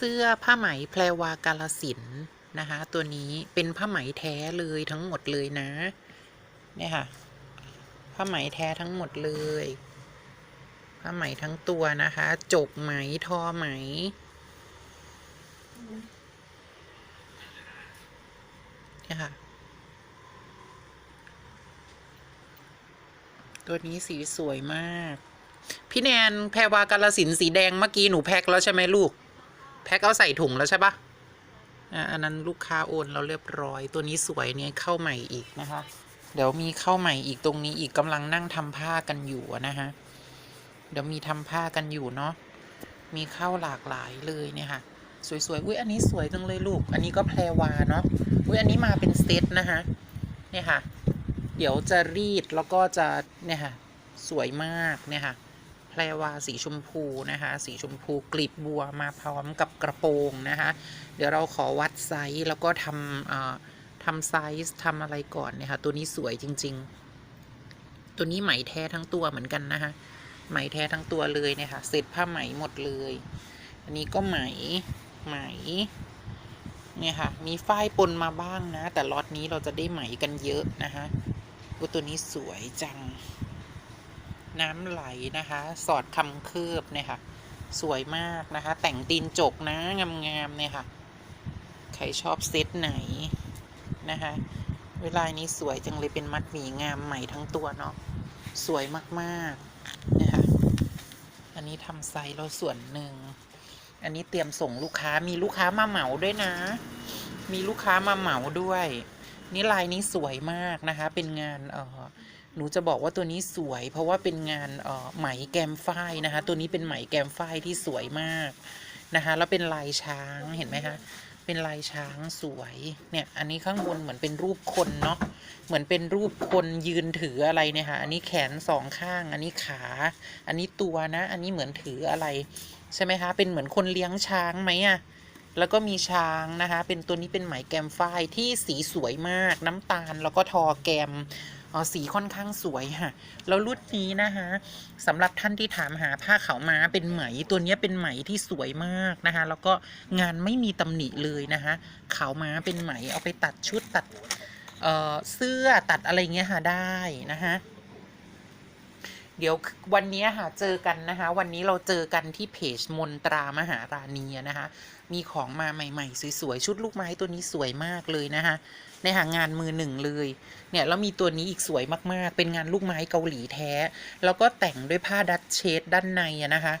เสื้อผ้าไหมแพรวากาลสินนะคะ ตัวนี้เป็นผ้าไหมแท้เลยทั้งหมดเลยนะ เนี่ยค่ะ ผ้าไหมแท้ทั้งหมดเลย ผ้าไหมทั้งตัวนะคะ จบไหมทอไหม เนี่ยค่ะ ตัวนี้สีสวยมากพี่แนนแพรวากาลสินสีแดงเมื่อกี้หนูแพ็คแล้วใช่ไหมลูก แพ็คเอาใส่ถุงแล้วใช่ปะอันนั้นลูกค้าโอนเราเรียบร้อย ตัวนี้สวยเนี่ยเข้าใหม่อีกนะคะ เดี๋ยวมีเข้าใหม่อีกตรงนี้อีกกำลังนั่งทำผ้ากันอยู่นะฮะ เดี๋ยวมีทำผ้ากันอยู่เนาะ มีเข้าหลากหลายเลยเนี่ยค่ะ สวยๆ อุ้ยอันนี้สวยจังเลยลูก อันนี้ก็แพรวาเนาะ อุ้ยอันนี้มาเป็นเซตนะคะเนี่ยค่ะ เดี๋ยวจะรีดแล้วก็จะเนี่ยค่ะ สวยมากเนี่ยค่ะ รวาสีชมพูนะคะ สีชมพูกลีบบัวมาพร้อมกับกระโปรงนะคะ เดี๋ยวเราขอวัดไซส์แล้วก็ทำทำไซส์ทำอะไรก่อนเนี่ยค่ะตัวนี้สวยจริง ๆ ตัวนี้ไหมแท้ทั้งตัวเหมือนกันนะคะไหมแท้ทั้งตัวเลยเนี่ยค่ะเสร็จผ้าไหมหมดเลย อันนี้ก็ไหมไหมเนี่ยค่ะ มีฝ้ายปนมาบ้างนะ แต่ล็อตนี้เราจะได้ไหมกันเยอะนะคะตัวนี้สวยจัง น้ำไหลนะคะ สอดคำคืบเนี่ยค่ะ สวยมากนะคะ แต่งตีนจกนะงามๆเนี่ยค่ะ ใครชอบเซตไหนนะคะ เวลานี้สวยจังเลยเป็นมัดหมีงามใหม่ทั้งตัวเนาะสวยมากๆนี่ค่ะอันนี้ทำไซส์เราส่วนหนึ่ง อันนี้เตรียมส่งลูกค้ามีลูกค้ามาเหมาด้วยนะ มีลูกค้ามาเหมาด้วย นี่ลายนี้สวยมากนะคะ เป็นงานเออหนูจะบอกว่าตัวนี้สวย เพราะว่าเป็นงานเออไหมแกมฝ้ายนะคะ ตัวนี้เป็นไหมแกมฝ้ายที่สวยมากนะคะแล้วเป็นลายช้างเห็นไหมคะเป็นลายช้างสวยเนี่ยอันนี้ข้างบนเหมือนเป็นรูปคนเนาะเหมือนเป็นรูปคนยืนถืออะไรเนี่ยค่ะอันนี้แขนสองข้าง อันนี้ขา อันนี้ตัวนะ อันนี้เหมือนถืออะไร ใช่ไหมคะเป็นเหมือนคนเลี้ยงช้างไหมอะ แล้วก็มีช้างนะคะ เป็นตัวนี้เป็นไหมแกมฝ้ายที่สีสวยมาก น้ำตาลแล้วก็ทอแกมเออสีค่อนข้างสวยค่ะ แล้วรุ่นนี้นะคะสำหรับท่านที่ถามหาผ้าขาวม้าเป็นไหมตัวนี้เป็นไหมที่สวยมากนะคะ แล้วก็งานไม่มีตำหนิเลยนะคะขาวม้าเป็นไหมเอาไปตัดชุดตัดเเสื้อตัดอะไรเงี้ยค่ะได้นะคะ เดี๋ยววันนี้ค่ะเจอกันนะคะ วันนี้เราเจอกันที่เพจมนตรามหาราณีนะคะ มีของมาใหม่ ๆ สวยๆ ชุดลูกไม้ตัวนี้สวยมากเลยนะคะในหางานมือหนึ่งเลย เนี่ยแล้วมีตัวนี้อีกสวยมากๆ เป็นงานลูกไม้เกาหลีแท้ แล้วก็แต่งด้วยผ้าดัตเชดด้านในนะคะ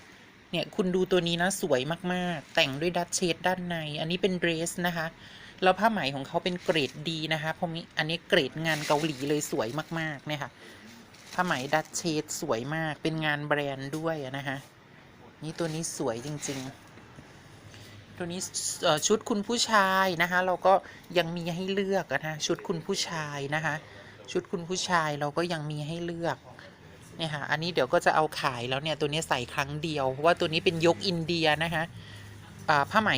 เนี่ยคุณดูตัวนี้นะสวยมากๆ แต่งด้วยดัตเชดด้านใน อันนี้เป็นเดรสนะคะ แล้วผ้าไหมของเขาเป็นเกรดดีนะคะเพราะมีอันนี้เกรดงานเกาหลีเลยสวยมากๆเนี่ยค่ะ ผ้าไหมดัตเชดสวยมากเป็นงานแบรนด์ด้วยนะคะนี่ตัวนี้สวยจริง ๆ ตัวนี้ชุดคุณผู้ชายนะคะ เราก็ยังมีให้เลือกอะนะชุดคุณผู้ชายนะคะ ชุดคุณผู้ชายเราก็ยังมีให้เลือกเนี่ยค่ะอันนี้เดี๋ยวก็จะเอาขายแล้วเนี่ยตัวนี้ใส่ครั้งเดียวเพราะว่าตัวนี้เป็นยกอินเดียนะคะผ้าไหม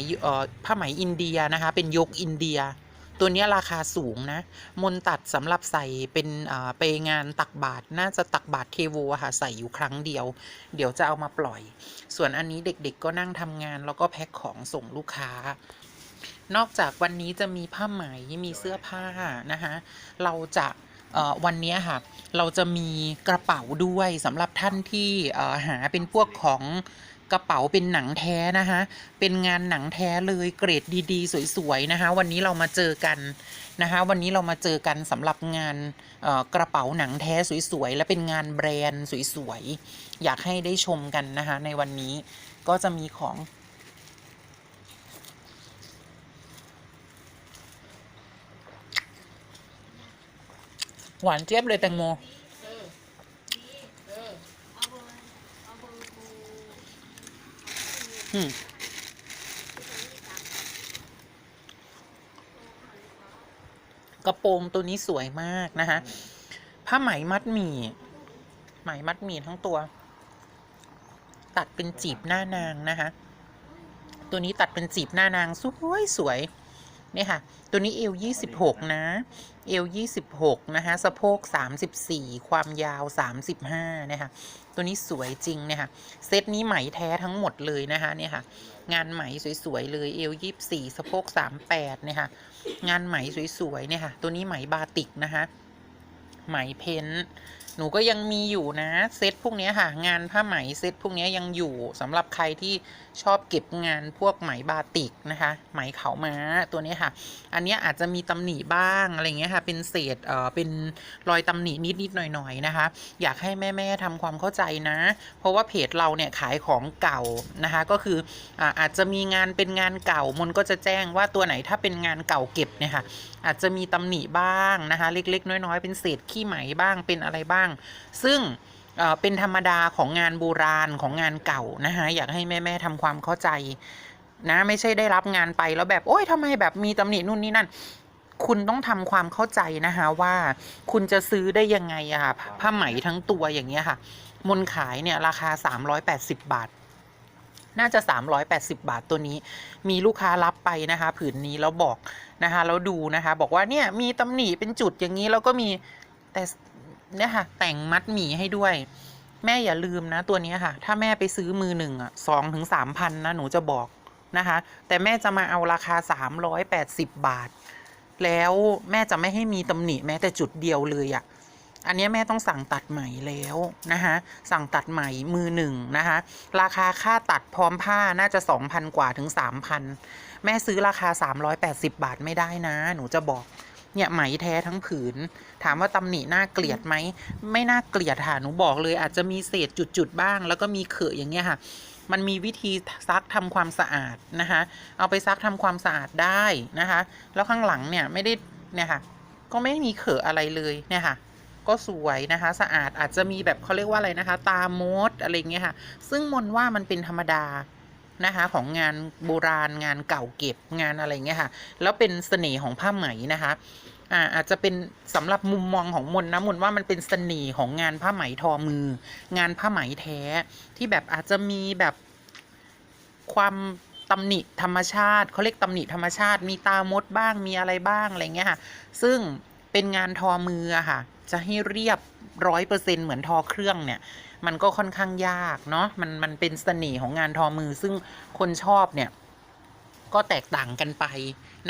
ผ้าไหมอินเดียนะคะ เป็นยกอินเดีย ตัวนี้ราคาสูงนะ มนตัดสำหรับใส่เป็นไปงานตักบาตรน่าจะตักบาตรเทโวค่ะใส่อยู่ครั้งเดียว เดี๋ยวจะเอามาปล่อย ส่วนอันนี้เด็กๆก็นั่งทำงานแล้วก็แพ็คของส่งลูกค้านอกจากวันนี้จะมีผ้าไหมมีเสื้อผ้านะคะเราจะวันนี้ค่ะเราจะมีกระเป๋าด้วยสำหรับท่านที่หาเป็นพวกของ กระเป๋าเป็นหนังแท้นะคะเป็นงานหนังแท้เลยเกรดดีๆ สวยๆนะคะ วันนี้เรามาเจอกันนะคะ วันนี้เรามาเจอกันสำหรับงานกระเป๋าหนังแท้สวยๆและเป็นงานแบรนด์สวยๆอยากให้ได้ชมกันนะคะ ในวันนี้ก็จะมีของหวานเจี๊ยบเลยแตงโม กระโปรงตัวนี้สวยมากนะคะผ้าไหมมัดหมี่ไหมมัดหมี่ทั้งตัว ตัดเป็นจีบหน้านางนะคะ ตัวนี้ตัดเป็นจีบหน้านางสวยสวย นี่ยค่ะ ตัวนี้เอว26นะ เอว26นะคะสะโพก34ความยาว35นะคะตัวนี้สวยจริงเนี่ยค่ะเซตนี้ไหมแท้ทั้งหมดเลยนะคะเนี่ยค่ะ งานไหมสวยๆเลยเอว24สะโพก38เนี่ยค่ะ งานไหมสวยๆเนี่ยค่ะ ตัวนี้ไหมบาติกนะคะไหมเพ้นท์ หนูก็ยังมีอยู่นะ เซตพวกนี้ค่ะ งานผ้าไหมเซตพวกนี้ยังอยู่สำหรับใครที่ชอบเก็บงานพวกไหมบาติกนะคะ ไหมเขาม้าตัวนี้ค่ะ อันนี้อาจจะมีตำหนิบ้างอะไรเงี้ยค่ะ เป็นเศษเอ่อเป็นรอยตำหนินิดๆหน่อยๆนะคะ อยากให้แม่ๆทำความเข้าใจนะ เพราะว่าเพจเราเนี่ยขายของเก่านะคะ ก็คืออาอาจจะมีงานเป็นงานเก่ามนก็จะแจ้งว่าตัวไหนถ้าเป็นงานเก่าเก็บเนี่ยค่ะ อาจจะมีตำหนิบ้างนะคะ เล็ก ๆ น้อย ๆ เป็นเศษขี้ไหมบ้างเป็นอะไรบ้าง ซึ่งเเป็นธรรมดาของงานโบราณของงานเก่านะคะอยากให้แม่ๆทำความเข้าใจนะไม่ใช่ได้รับงานไปแล้วแบบโอ๊ยทำไมแบบมีตำหนินู่นนี่นั่น คุณต้องทำความเข้าใจนะคะว่าคุณจะซื้อได้ยังไงอะค่ะผ้าไหมทั้งตัวอย่างเงี้ยค่ะ มนขายเนี่ยราคา 380 บาท น่าจะ 380 บาทตัวนี้ มีลูกค้ารับไปนะคะ ผืนนี้แล้วบอกนะคะแล้วดูนะคะ บอกว่าเนี่ยมีตำหนิเป็นจุดอย่างนี้แล้วก็มีแต่เนี่ยค่ะ แต่งมัดหมี่ให้ด้วย แม่อย่าลืมนะตัวนี้ค่ะ ถ้าแม่ไปซื้อมือหนึ่งอะสองถึงสามพันนะหนูจะบอกนะคะ แต่แม่จะมาเอาราคา 380 บาท แล้วแม่จะไม่ให้มีตำหนิแม้แต่จุดเดียวเลยอะ อันนี้แม่ต้องสั่งตัดใหม่แล้วนะคะสั่งตัดใหม่มือหนึ่งนะคะราคาค่าตัดพร้อมผ้าน่าจะ 2,000 กว่าถึง 3,000 แม่ซื้อราคา 380 บาทไม่ได้นะ หนูจะบอกเนี่ยไหมแท้ทั้งผืน ถามว่าตำหนิน่าเกลียดไหม ไม่น่าเกลียดค่ะหนูบอกเลย อาจจะมีเศษจุดๆบ้าง แล้วก็มีเขอะอย่างเงี้ยค่ะ มันมีวิธีซักทำความสะอาดนะคะ เอาไปซักทำความสะอาดได้นะคะ แล้วข้างหลังเนี่ยไม่ได้เนี่ยค่ะ ก็ไม่มีเขอะอะไรเลยเนี่ยค่ะ ก็สวยนะคะ สะอาดอาจจะมีแบบเขาเรียกว่าอะไรนะคะ ตามดอะไรเงี้ยค่ะ ซึ่งมนว่ามันเป็นธรรมดานะคะของงานโบราณงานเก่าเก็บงานอะไรเงี้ยค่ะ แล้วเป็นเสน่ห์ของผ้าไหมนะคะอาอาจจะเป็นสำหรับมุมมองของมนนะมนว่ามันเป็นเสน่ห์ของงานผ้าไหมทอมือ งานผ้าไหมแท้ที่แบบอาจจะมีแบบความตำหนิธรรมชาติเขาเรียกตำหนิธรรมชาติ มีตามดบ้างมีอะไรบ้างอะไรเงี้ยค่ะ ซึ่ง เป็นงานทอมืออะค่ะ จะให้เรียบร้อยเปอร์เซ็นเหมือนทอเครื่องเนี่ย มันก็ค่อนข้างยากเนาะมันมันเป็นเสน่ห์ของงานทอมือ ซึ่งคนชอบเนี่ย ก็แตกต่างกันไป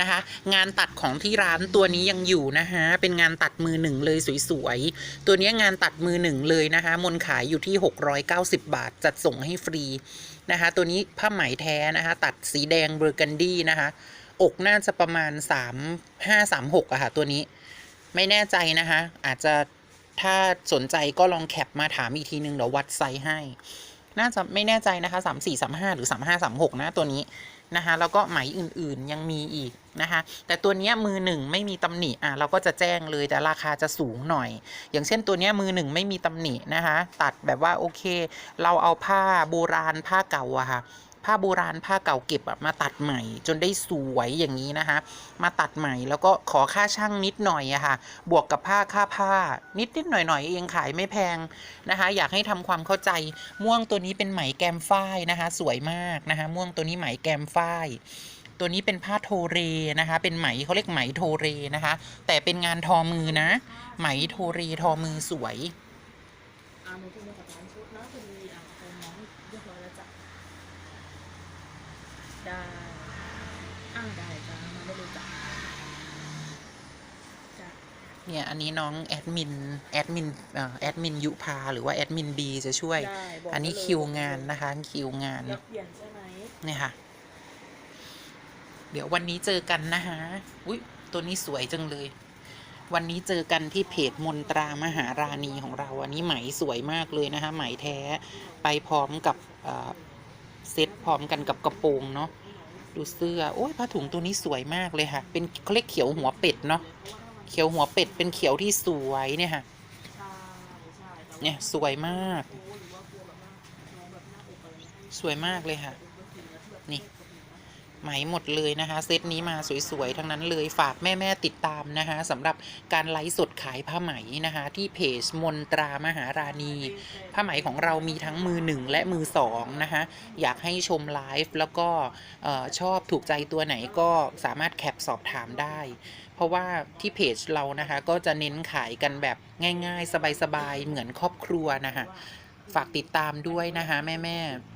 นะคะ งานตัดของที่ร้านตัวนี้ยังอยู่นะคะเป็นงานตัดมือหนึ่งเลยสวยๆ ตัวนี้งานตัดมือหนึ่งเลยนะคะมนขายอยู่ที่ 690 บาท จัดส่งให้ฟรีนะคะ ตัวนี้ผ้าไหมแท้นะคะ ตัดสีแดงเบอร์กันดี้นะคะ อกน่าจะประมาณ 3 5 3 6อะค่ะตัวนี้ ไม่แน่ใจนะคะ อาจจะถ้าสนใจก็ลองแคปมาถามอีกทีนึงเดี๋ยววัดไซส์ให้ น่าจะไม่แน่ใจนะคะ 3 4 3 5 หรือ 3 5 3 6 นะตัวนี้นะคะแล้วก็ไหมอื่นๆยังมีอีกนะคะ แต่ตัวนี้มือหนึ่งไม่มีตำหนิอะเราก็จะแจ้งเลยแต่ราคาจะสูงหน่อย อย่างเช่นตัวนี้มือหนึ่งไม่มีตำหนินะคะ ตัดแบบว่าโอเค เราเอาผ้าโบราณผ้าเก่าอะค่ะ ผ้าโบราณผ้าเก่าเก็บมาตัดใหม่ จนได้สวยอย่างนี้นะคะ มาตัดใหม่แล้วก็ขอค่าช่างนิดหน่อยอะค่ะ บวกกับผ้าค่าผ้า นิดนิดหน่อยหน่อยๆเองขายไม่แพงนะคะ อยากให้ทำความเข้าใจม่วงตัวนี้เป็นไหมแกมฝ้ายนะคะ สวยมากนะคะ ม่วงตัวนี้ไหมแกมฝ้ายตัวนี้เป็นผ้าโทเรนะคะ เป็นไหมเขาเรียกไหมโทเรนะคะ แต่เป็นงานทอมือนะ ไหมโทเรทอมือสวย อ่าหนูจะมากับร้านชุดนะพอดีอะเป็นน้องเรียบร้อยแล้วจ้ะ ได้อ้าวได้จ้ามาได้เลยจ้ะจ้ะเนี่ยอันนี้น้องแอดมินแอดมินเอ่อแอดมินยุพาหรือว่าแอดมินบีจะช่วย ได้บอกอันนี้ได้เลยคิวงานนะคะ คิวงาน อยากเปลี่ยนใช่ไหมเนี่ยค่ะ เดี๋ยววันนี้เจอกันนะคะอุ้ยตัวนี้สวยจังเลย วันนี้เจอกันที่เพจมนตรามหาราณีของเรา อันนี้ไหมสวยมากเลยนะคะ ไหมแท้ ไปพร้อมกับเอ่อเซ็ตพร้อมกันกับกระโปรงเนาะ ดูเสื้อ โอ้ยผ้าถุงตัวนี้สวยมากเลยค่ะ เป็นเขาเรียกเขียวหัวเป็ดเนาะ เขียวหัวเป็ดเป็นเขียวที่สวยเนี่ยค่ะ เนี่ยสวยมาก สวยมากเลยค่ะ ไหมหมดเลยนะคะ เซตนี้มาสวยๆ ทั้งนั้นเลยฝากแม่ ๆ ติดตามนะคะสำหรับการไลฟ์สดขายผ้าไหมนะคะ ที่เพจมนตรามหาราณี ผ้าไหมของเรามีทั้งมือหนึ่งและมือสองนะคะอยากให้ชมไลฟ์แล้วก็ชอบถูกใจตัวไหนก็สามารถแคปสอบถามได้ เพราะว่าที่เพจเรานะคะก็จะเน้นขายกันแบบง่าย ๆ สบายๆเหมือนครอบครัวนะคะฝากติดตามด้วยนะคะแม่ ๆ